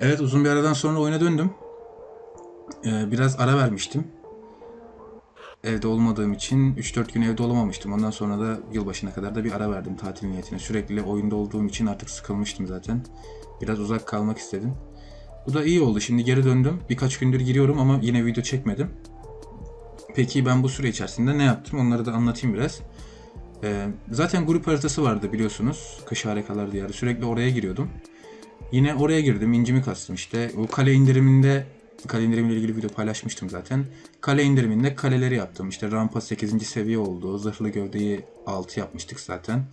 Evet uzun bir aradan sonra oyuna döndüm. Ee, biraz ara vermiştim. Evde olmadığım için 3-4 gün evde olamamıştım. Ondan sonra da yılbaşına kadar da bir ara verdim tatil niyetine. Sürekli oyunda olduğum için artık sıkılmıştım zaten. Biraz uzak kalmak istedim. Bu da iyi oldu. Şimdi geri döndüm. Birkaç gündür giriyorum ama yine video çekmedim. Peki ben bu süre içerisinde ne yaptım? Onları da anlatayım biraz. Ee, zaten grup haritası vardı biliyorsunuz. Kış Harikalar Diyarı. Sürekli oraya giriyordum. Yine oraya girdim. incimi kastım işte. O kale indiriminde kale indirimiyle ilgili video paylaşmıştım zaten. Kale indiriminde kaleleri yaptım. İşte rampa 8. seviye oldu. Zırhlı gövdeyi 6 yapmıştık zaten.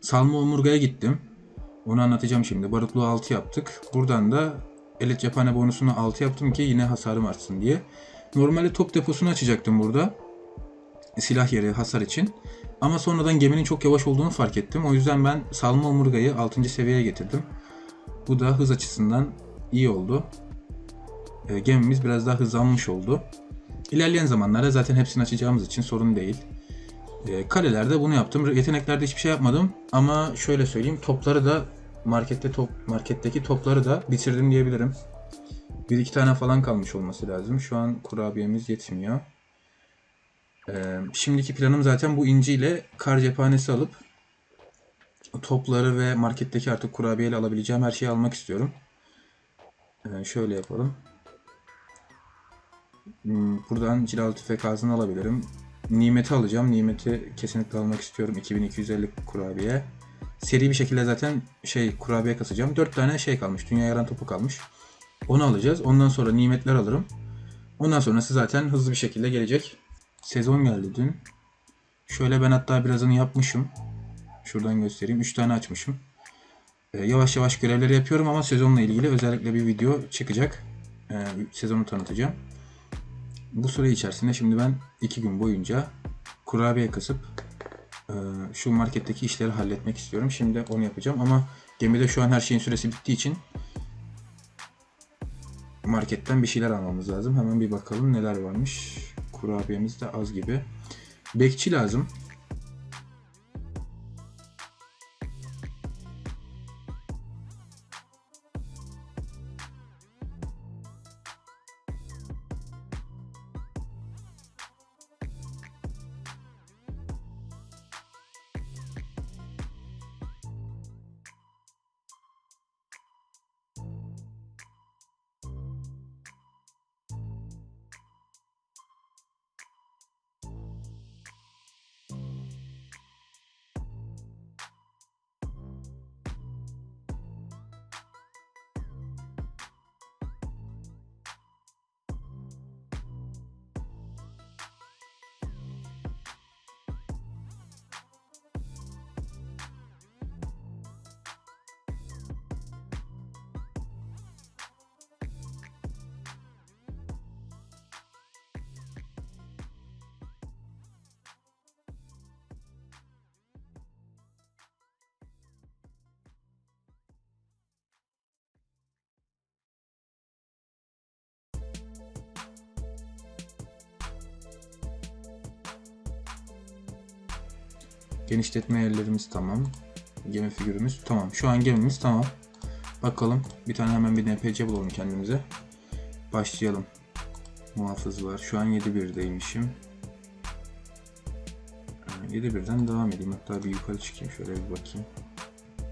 Salma omurgaya gittim. Onu anlatacağım şimdi. Barutluğu 6 yaptık. Buradan da elit cephane bonusunu 6 yaptım ki yine hasarım artsın diye. Normalde top deposunu açacaktım burada. Silah yeri hasar için. Ama sonradan geminin çok yavaş olduğunu fark ettim. O yüzden ben salma omurgayı 6. seviyeye getirdim. Bu da hız açısından iyi oldu. E, gemimiz biraz daha hızlanmış oldu. İlerleyen zamanlarda zaten hepsini açacağımız için sorun değil. E, kalelerde bunu yaptım. Yeteneklerde hiçbir şey yapmadım ama şöyle söyleyeyim topları da markette top marketteki topları da bitirdim diyebilirim. Bir iki tane falan kalmış olması lazım. Şu an kurabiyemiz yetmiyor. E, şimdiki planım zaten bu inciyle kar cephanesi alıp topları ve marketteki artık kurabiyeyle alabileceğim her şeyi almak istiyorum. Ee, şöyle yapalım. Hmm, Buradan cilalı tüfek ağzını alabilirim. Nimeti alacağım. Nimeti kesinlikle almak istiyorum. 2250 kurabiye. Seri bir şekilde zaten şey kurabiye kasacağım. 4 tane şey kalmış. Dünya yaran topu kalmış. Onu alacağız. Ondan sonra nimetler alırım. Ondan sonrası zaten hızlı bir şekilde gelecek. Sezon geldi dün. Şöyle ben hatta birazını yapmışım. Şuradan göstereyim. 3 tane açmışım. Ee, yavaş yavaş görevleri yapıyorum ama sezonla ilgili özellikle bir video çıkacak. Ee, sezonu tanıtacağım. Bu süre içerisinde şimdi ben 2 gün boyunca kurabiye kasıp e, şu marketteki işleri halletmek istiyorum. Şimdi onu yapacağım ama gemide şu an her şeyin süresi bittiği için marketten bir şeyler almamız lazım. Hemen bir bakalım neler varmış. Kurabiyemiz de az gibi. Bekçi lazım. Genişletme yerlerimiz tamam. Gemi figürümüz tamam. Şu an gemimiz tamam. Bakalım. Bir tane hemen bir NPC bulalım kendimize. Başlayalım. Muhafız var. Şu an 7.1'deymişim. 7.1'den devam edeyim. Hatta bir yukarı çıkayım. Şöyle bir bakayım.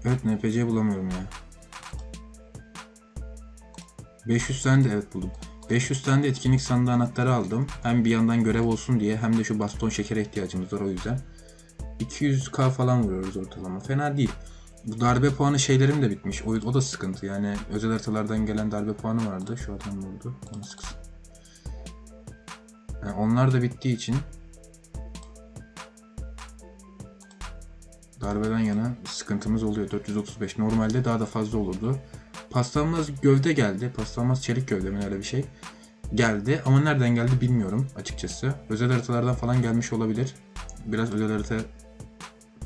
Evet NPC bulamıyorum ya. 500 tane de evet buldum. 500 tane de etkinlik sandığı anahtarı aldım. Hem bir yandan görev olsun diye hem de şu baston şekere ihtiyacımız var o yüzden. 200k falan vuruyoruz ortalama. Fena değil. Bu darbe puanı şeylerim de bitmiş. O, o da sıkıntı. Yani özel haritalardan gelen darbe puanı vardı. Şu adam vurdu. Onu sıksın. Yani onlar da bittiği için darbeden yana sıkıntımız oluyor. 435. Normalde daha da fazla olurdu. Paslanmaz gövde geldi. Paslanmaz çelik gövde mi öyle bir şey. Geldi ama nereden geldi bilmiyorum açıkçası. Özel haritalardan falan gelmiş olabilir. Biraz özel harita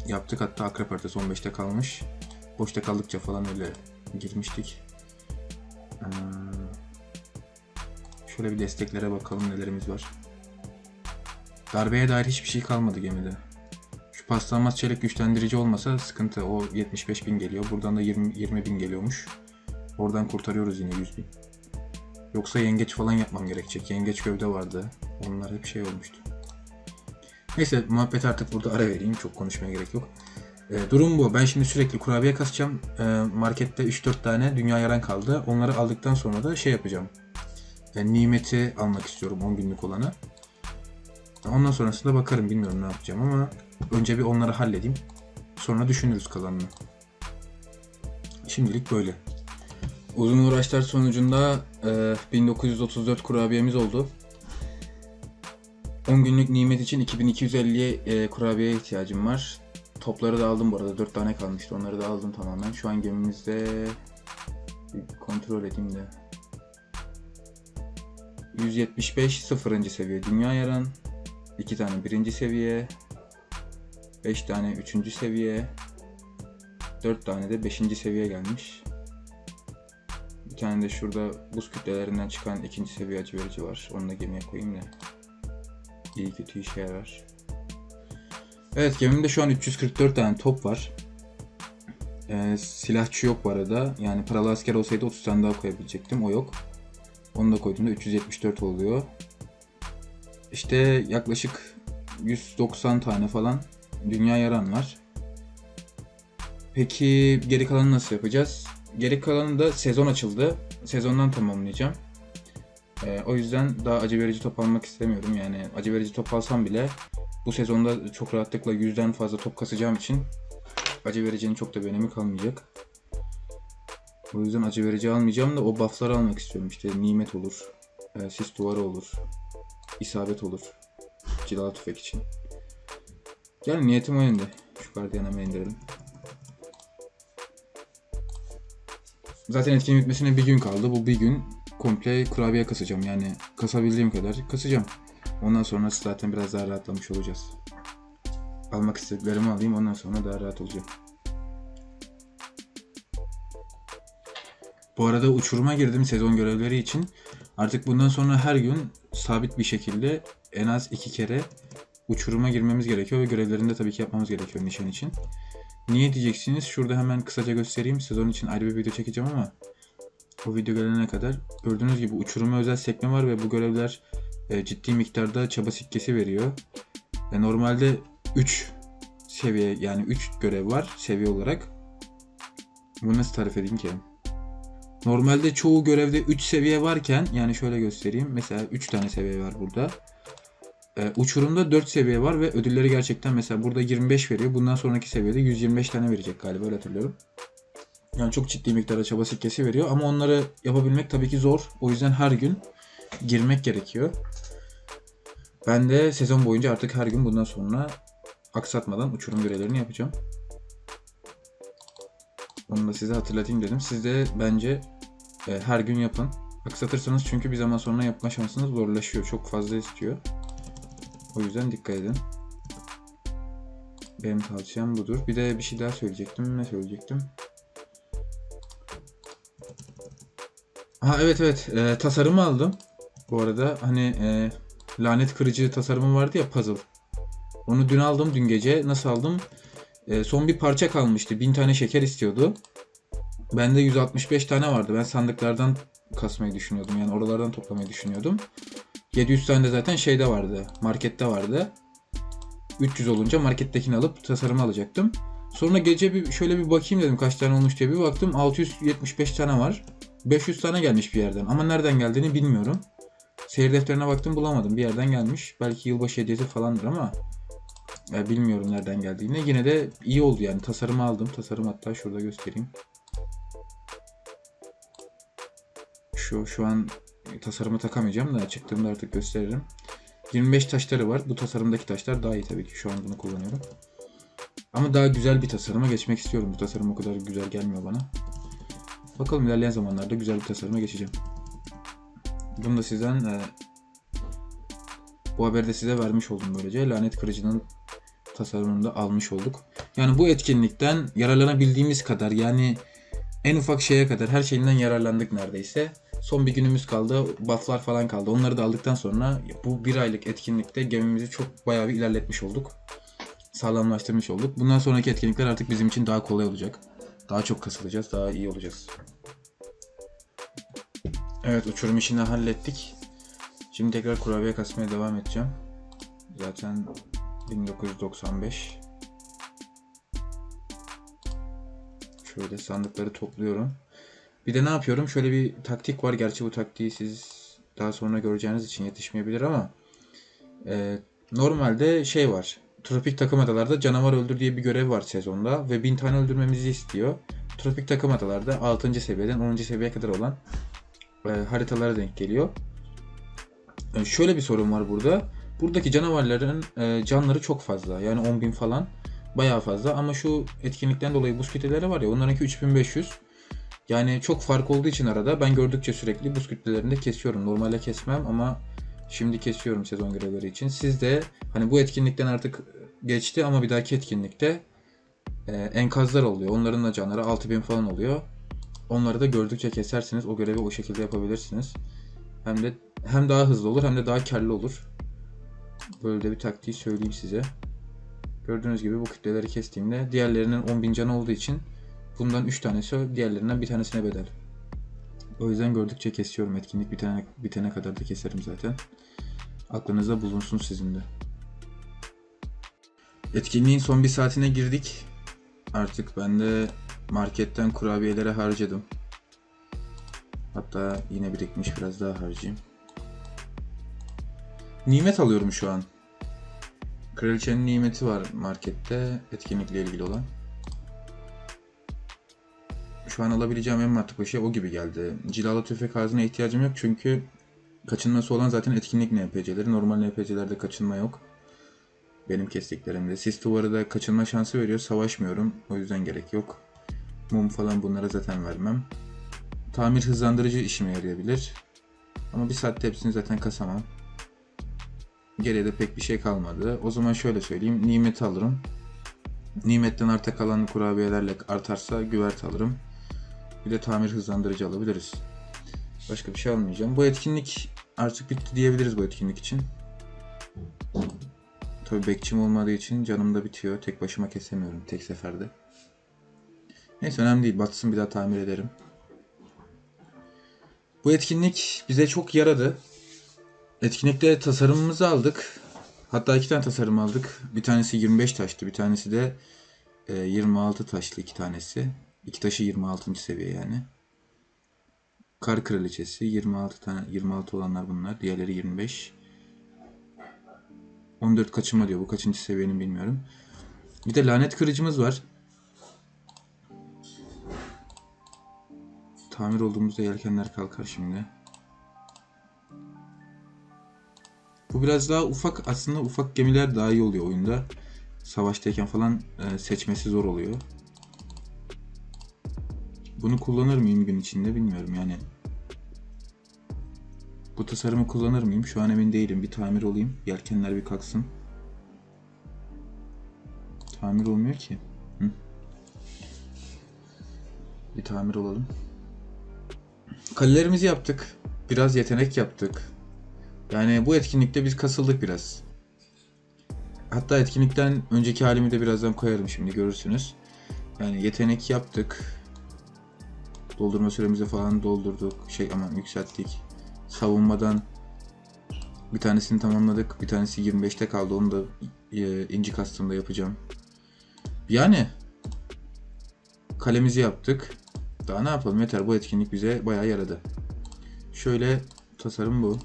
yaptık. Hatta akrep haritası 15'te kalmış. Boşta kaldıkça falan öyle girmiştik. Ee, şöyle bir desteklere bakalım nelerimiz var. Darbeye dair hiçbir şey kalmadı gemide. Şu paslanmaz çelik güçlendirici olmasa sıkıntı. O 75 bin geliyor. Buradan da 20, 20 bin geliyormuş. Oradan kurtarıyoruz yine 100 bin. Yoksa yengeç falan yapmam gerekecek. Yengeç gövde vardı. Onlar hep şey olmuştu. Neyse muhabbet artık burada ara vereyim. Çok konuşmaya gerek yok. Ee, durum bu. Ben şimdi sürekli kurabiye kasacağım. Ee, markette 3-4 tane dünya yaran kaldı. Onları aldıktan sonra da şey yapacağım. Ee, nimeti almak istiyorum 10 günlük olanı. Ondan sonrasında bakarım bilmiyorum ne yapacağım ama önce bir onları halledeyim. Sonra düşünürüz kalanını. Şimdilik böyle. Uzun uğraşlar sonucunda e, 1934 kurabiyemiz oldu. 10 günlük nimet için 2250 e, kurabiyeye ihtiyacım var. Topları da aldım bu arada. 4 tane kalmıştı. Onları da aldım tamamen. Şu an gemimizde bir kontrol edeyim de. 175 sıfırıncı seviye dünya yaran. 2 tane birinci seviye. 5 tane üçüncü seviye. 4 tane de 5. seviye gelmiş. Bir tane de şurada buz kütlelerinden çıkan ikinci seviye acı verici var. Onu da gemiye koyayım da. İyi kötü işe yarar. Evet gemimde şu an 344 tane top var. Ee, silahçı yok bu arada. Yani paralı asker olsaydı 30 tane daha koyabilecektim. O yok. Onu da koyduğumda 374 oluyor. İşte yaklaşık 190 tane falan dünya yaran var. Peki geri kalanı nasıl yapacağız? Geri kalanı da sezon açıldı. Sezondan tamamlayacağım. Ee, o yüzden daha acı verici top almak istemiyorum. Yani acı verici top alsam bile bu sezonda çok rahatlıkla yüzden fazla top kasacağım için acı vericinin çok da bir önemi kalmayacak. O yüzden acı verici almayacağım da o buff'ları almak istiyorum. İşte nimet olur, e, sis duvarı olur, isabet olur. Cilalı tüfek için. Gel niyetim o yönde. Şu gardiyanı hemen indirelim. Zaten etkinlik bitmesine bir gün kaldı. Bu bir gün komple kurabiye kasacağım. Yani kasabildiğim kadar kasacağım. Ondan sonra zaten biraz daha rahatlamış olacağız. Almak istediklerimi alayım ondan sonra daha rahat olacağım. Bu arada uçuruma girdim sezon görevleri için. Artık bundan sonra her gün sabit bir şekilde en az iki kere uçuruma girmemiz gerekiyor ve görevlerini de tabii ki yapmamız gerekiyor nişan için. Niye diyeceksiniz? Şurada hemen kısaca göstereyim. Sezon için ayrı bir video çekeceğim ama o video gelene kadar gördüğünüz gibi uçuruma özel sekme var ve bu görevler e, ciddi miktarda çaba sikkesi veriyor. E, normalde 3 seviye yani 3 görev var seviye olarak. Bunu nasıl tarif edeyim ki? Normalde çoğu görevde 3 seviye varken yani şöyle göstereyim. Mesela 3 tane seviye var burada. Ee, uçurumda 4 seviye var ve ödülleri gerçekten mesela burada 25 veriyor. Bundan sonraki seviyede 125 tane verecek galiba öyle hatırlıyorum. Yani çok ciddi miktarda çaba sikkesi veriyor ama onları yapabilmek tabii ki zor. O yüzden her gün girmek gerekiyor. Ben de sezon boyunca artık her gün bundan sonra aksatmadan uçurum görevlerini yapacağım. Onu da size hatırlatayım dedim. Siz de bence e, her gün yapın. Aksatırsanız çünkü bir zaman sonra yapma şansınız zorlaşıyor. Çok fazla istiyor. O yüzden dikkat edin. Benim tavsiyem budur. Bir de bir şey daha söyleyecektim. Ne söyleyecektim? Ha evet evet. E, tasarımı aldım. Bu arada hani e, lanet kırıcı tasarımı vardı ya puzzle. Onu dün aldım dün gece. Nasıl aldım? E, son bir parça kalmıştı. 1000 tane şeker istiyordu. Bende 165 tane vardı. Ben sandıklardan kasmayı düşünüyordum. Yani oralardan toplamayı düşünüyordum. 700 tane de zaten şeyde vardı. Markette vardı. 300 olunca markettekini alıp tasarımı alacaktım. Sonra gece bir şöyle bir bakayım dedim kaç tane olmuş diye bir baktım 675 tane var. 500 tane gelmiş bir yerden ama nereden geldiğini bilmiyorum. Seyir defterine baktım bulamadım. Bir yerden gelmiş. Belki yılbaşı hediyesi falandır ama e, bilmiyorum nereden geldiğini. Yine de iyi oldu yani. Tasarımı aldım. Tasarım hatta şurada göstereyim. Şu şu an tasarımı takamayacağım da çıktığımda artık gösteririm. 25 taşları var. Bu tasarımdaki taşlar daha iyi tabii ki. Şu an bunu kullanıyorum. Ama daha güzel bir tasarıma geçmek istiyorum. Bu tasarım o kadar güzel gelmiyor bana. Bakalım ilerleyen zamanlarda güzel bir tasarıma geçeceğim. Bunu da sizden e, bu haberi de size vermiş oldum böylece. Lanet Kırıcı'nın tasarımını da almış olduk. Yani bu etkinlikten yararlanabildiğimiz kadar yani en ufak şeye kadar her şeyinden yararlandık neredeyse. Son bir günümüz kaldı. Bufflar falan kaldı. Onları da aldıktan sonra bu bir aylık etkinlikte gemimizi çok bayağı bir ilerletmiş olduk. Sağlamlaştırmış olduk. Bundan sonraki etkinlikler artık bizim için daha kolay olacak. Daha çok kasılacağız. Daha iyi olacağız. Evet uçurum işini hallettik. Şimdi tekrar kurabiye kasmaya devam edeceğim. Zaten 1995. Şöyle sandıkları topluyorum. Bir de ne yapıyorum? Şöyle bir taktik var. Gerçi bu taktiği siz daha sonra göreceğiniz için yetişmeyebilir ama e, normalde şey var. Tropik takım adalarda canavar öldür diye bir görev var sezonda ve 1000 tane öldürmemizi istiyor. Tropik takım adalarda 6. seviyeden 10. seviyeye kadar olan e, haritalara denk geliyor. E, şöyle bir sorun var burada. Buradaki canavarların e, canları çok fazla. Yani 10.000 falan. Bayağı fazla ama şu etkinlikten dolayı buz kütleleri var ya onlarınki 3500. Yani çok fark olduğu için arada ben gördükçe sürekli buz kütlelerinde kesiyorum. Normalde kesmem ama şimdi kesiyorum sezon görevleri için. Siz de hani bu etkinlikten artık geçti ama bir dahaki etkinlikte e, enkazlar oluyor. Onların da canları 6000 falan oluyor. Onları da gördükçe kesersiniz. O görevi o şekilde yapabilirsiniz. Hem de hem daha hızlı olur hem de daha karlı olur. Böyle de bir taktiği söyleyeyim size. Gördüğünüz gibi bu kütleleri kestiğimde diğerlerinin 10.000 canı olduğu için bundan 3 tanesi diğerlerinden bir tanesine bedel. O yüzden gördükçe kesiyorum. Etkinlik bitene, bitene kadar da keserim zaten. Aklınızda bulunsun sizin de. Etkinliğin son bir saatine girdik. Artık ben de marketten kurabiyelere harcadım. Hatta yine birikmiş biraz daha harcayayım. Nimet alıyorum şu an. Kraliçenin nimeti var markette etkinlikle ilgili olan. Şu alabileceğim en mantıklı şey o gibi geldi. Cilalı tüfek ağzına ihtiyacım yok çünkü kaçınması olan zaten etkinlik NPC'leri. Normal NPC'lerde kaçınma yok. Benim kestiklerimde. Sis duvarı da kaçınma şansı veriyor. Savaşmıyorum. O yüzden gerek yok. Mum falan bunlara zaten vermem. Tamir hızlandırıcı işime yarayabilir. Ama bir saatte hepsini zaten kasamam. Geriye de pek bir şey kalmadı. O zaman şöyle söyleyeyim. Nimet alırım. Nimetten arta kalan kurabiyelerle artarsa güvert alırım. Bir de tamir hızlandırıcı alabiliriz. Başka bir şey almayacağım. Bu etkinlik artık bitti diyebiliriz bu etkinlik için. Tabi bekçim olmadığı için canım da bitiyor. Tek başıma kesemiyorum tek seferde. Neyse önemli değil. Batsın bir daha tamir ederim. Bu etkinlik bize çok yaradı. Etkinlikte tasarımımızı aldık. Hatta iki tane tasarım aldık. Bir tanesi 25 taştı. Bir tanesi de 26 taşlı iki tanesi. İki taşı 26. seviye yani. Kar Kraliçesi 26 tane 26 olanlar bunlar. Diğerleri 25. 14 kaçınma diyor. Bu kaçıncı seviyenin bilmiyorum. Bir de lanet kırıcımız var. Tamir olduğumuzda yelkenler kalkar şimdi. Bu biraz daha ufak aslında ufak gemiler daha iyi oluyor oyunda. Savaştayken falan e, seçmesi zor oluyor. Bunu kullanır mıyım gün içinde bilmiyorum yani. Bu tasarımı kullanır mıyım? Şu an emin değilim. Bir tamir olayım. Yelkenler bir kalksın. Tamir olmuyor ki. Hı. Bir tamir olalım. Kalelerimizi yaptık. Biraz yetenek yaptık. Yani bu etkinlikte biz kasıldık biraz. Hatta etkinlikten önceki halimi de birazdan koyarım şimdi görürsünüz. Yani yetenek yaptık. Doldurma süremizi falan doldurduk. Şey aman yükselttik. Savunmadan bir tanesini tamamladık. Bir tanesi 25'te kaldı. Onu da e, inci kastımda yapacağım. Yani kalemizi yaptık. Daha ne yapalım yeter bu etkinlik bize bayağı yaradı. Şöyle tasarım bu.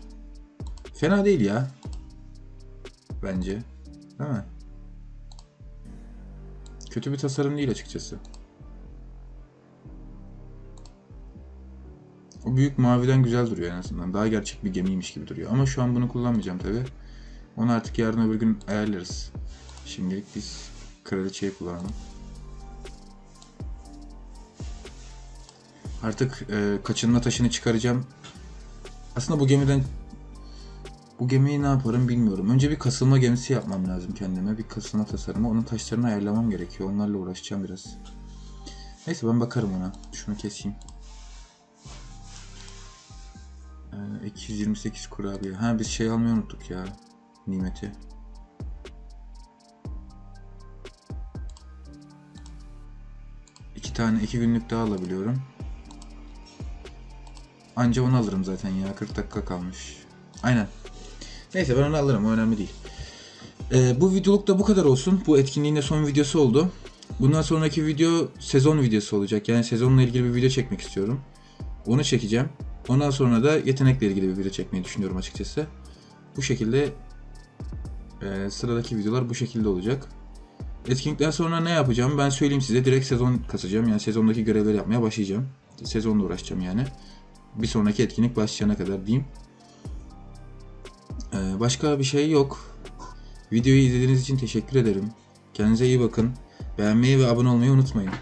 Fena değil ya. Bence. Değil mi? Kötü bir tasarım değil açıkçası. O büyük maviden güzel duruyor en azından. Daha gerçek bir gemiymiş gibi duruyor. Ama şu an bunu kullanmayacağım tabi. Onu artık yarın öbür gün ayarlarız. Şimdilik biz kraliçeyi kullanalım. Artık e, kaçınma taşını çıkaracağım. Aslında bu gemiden bu gemiyi ne yaparım bilmiyorum. Önce bir kasılma gemisi yapmam lazım kendime. Bir kasılma tasarımı. Onun taşlarını ayarlamam gerekiyor. Onlarla uğraşacağım biraz. Neyse ben bakarım ona. Şunu keseyim. 228 kurabiye. Ha biz şey almayı unuttuk ya. Nimeti. İki tane iki günlük daha alabiliyorum. Anca onu alırım zaten ya. 40 dakika kalmış. Aynen. Neyse ben onu alırım. O önemli değil. Ee, bu videoluk da bu kadar olsun. Bu etkinliğin de son videosu oldu. Bundan sonraki video sezon videosu olacak. Yani sezonla ilgili bir video çekmek istiyorum. Onu çekeceğim. Ondan sonra da yetenekle ilgili bir video çekmeyi düşünüyorum açıkçası. Bu şekilde e, sıradaki videolar bu şekilde olacak. Etkinlikten sonra ne yapacağım ben söyleyeyim size. Direkt sezon kasacağım. Yani sezondaki görevleri yapmaya başlayacağım. Sezonla uğraşacağım yani. Bir sonraki etkinlik başlayana kadar diyeyim. Ee, başka bir şey yok. Videoyu izlediğiniz için teşekkür ederim. Kendinize iyi bakın. Beğenmeyi ve abone olmayı unutmayın.